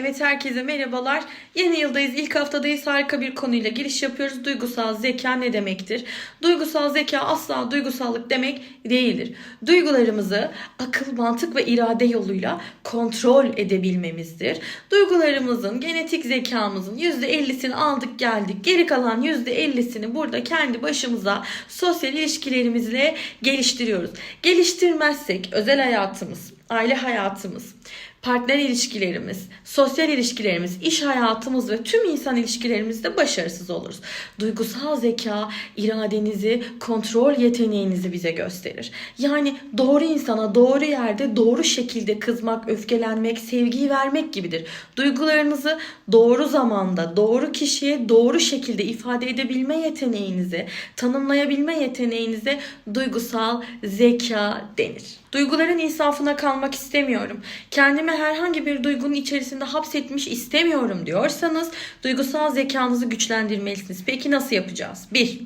Evet herkese merhabalar. Yeni yıldayız, ilk haftadayız. Harika bir konuyla giriş yapıyoruz. Duygusal zeka ne demektir? Duygusal zeka asla duygusallık demek değildir. Duygularımızı akıl, mantık ve irade yoluyla kontrol edebilmemizdir. Duygularımızın, genetik zekamızın %50'sini aldık geldik. Geri kalan %50'sini burada kendi başımıza sosyal ilişkilerimizle geliştiriyoruz. Geliştirmezsek özel hayatımız, aile hayatımız, partner ilişkilerimiz, sosyal ilişkilerimiz, iş hayatımız ve tüm insan ilişkilerimizde başarısız oluruz. Duygusal zeka iradenizi, kontrol yeteneğinizi bize gösterir. Yani doğru insana doğru yerde doğru şekilde kızmak, öfkelenmek, sevgiyi vermek gibidir. Duygularınızı doğru zamanda, doğru kişiye doğru şekilde ifade edebilme yeteneğinize, tanımlayabilme yeteneğinize duygusal zeka denir. Duyguların insafına kalmak istemiyorum. Kendimi herhangi bir duygunun içerisinde hapsetmiş istemiyorum diyorsanız duygusal zekanızı güçlendirmelisiniz. Peki nasıl yapacağız? 1.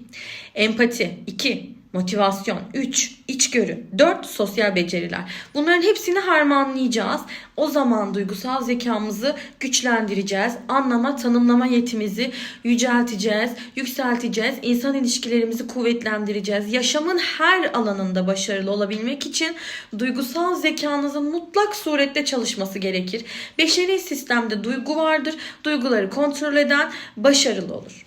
Empati 2. Motivasyon 3. içgörü 4. Sosyal beceriler. Bunların hepsini harmanlayacağız. O zaman duygusal zekamızı güçlendireceğiz. Anlama, tanımlama yetimizi yücelteceğiz, yükselteceğiz. İnsan ilişkilerimizi kuvvetlendireceğiz. Yaşamın her alanında başarılı olabilmek için duygusal zekanızın mutlak surette çalışması gerekir. Beşeri sistemde duygu vardır. Duyguları kontrol eden başarılı olur.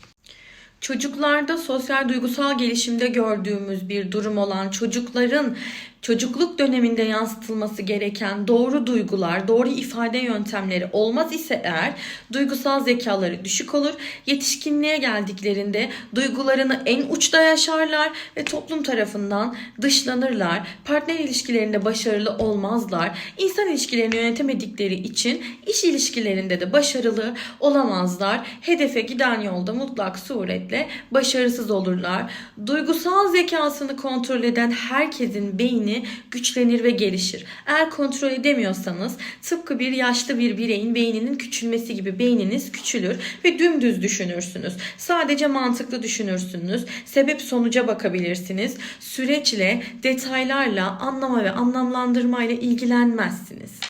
Çocuklarda sosyal duygusal gelişimde gördüğümüz bir durum olan çocukların çocukluk döneminde yansıtılması gereken doğru duygular, doğru ifade yöntemleri olmaz ise eğer duygusal zekaları düşük olur. Yetişkinliğe geldiklerinde duygularını en uçta yaşarlar ve toplum tarafından dışlanırlar. Partner ilişkilerinde başarılı olmazlar. İnsan ilişkilerini yönetemedikleri için iş ilişkilerinde de başarılı olamazlar. Hedefe giden yolda mutlak suretle başarısız olurlar. Duygusal zekasını kontrol eden herkesin beyni güçlenir ve gelişir. Eğer kontrol edemiyorsanız tıpkı bir yaşlı bir bireyin beyninin küçülmesi gibi beyniniz küçülür ve dümdüz düşünürsünüz. Sadece mantıklı düşünürsünüz. Sebep sonuca bakabilirsiniz. Süreçle, detaylarla, anlama ve anlamlandırmayla ilgilenmezsiniz.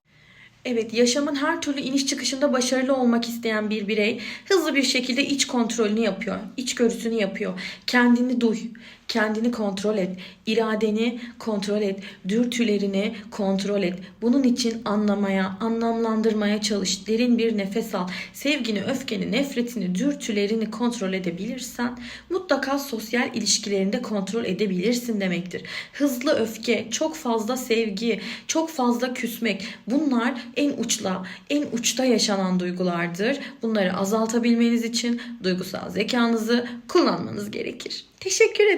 Evet, yaşamın her türlü iniş çıkışında başarılı olmak isteyen bir birey hızlı bir şekilde iç kontrolünü yapıyor, içgörüsünü yapıyor. Kendini duy, kendini kontrol et, iradeni kontrol et, dürtülerini kontrol et. Bunun için anlamaya, anlamlandırmaya çalış. Derin bir nefes al. Sevgini, öfkeni, nefretini, dürtülerini kontrol edebilirsen mutlaka sosyal ilişkilerinde kontrol edebilirsin demektir. Hızlı öfke, çok fazla sevgi, çok fazla küsmek bunlar en uçla, en uçta yaşanan duygulardır. Bunları azaltabilmeniz için duygusal zekanızı kullanmanız gerekir. Teşekkür ederim.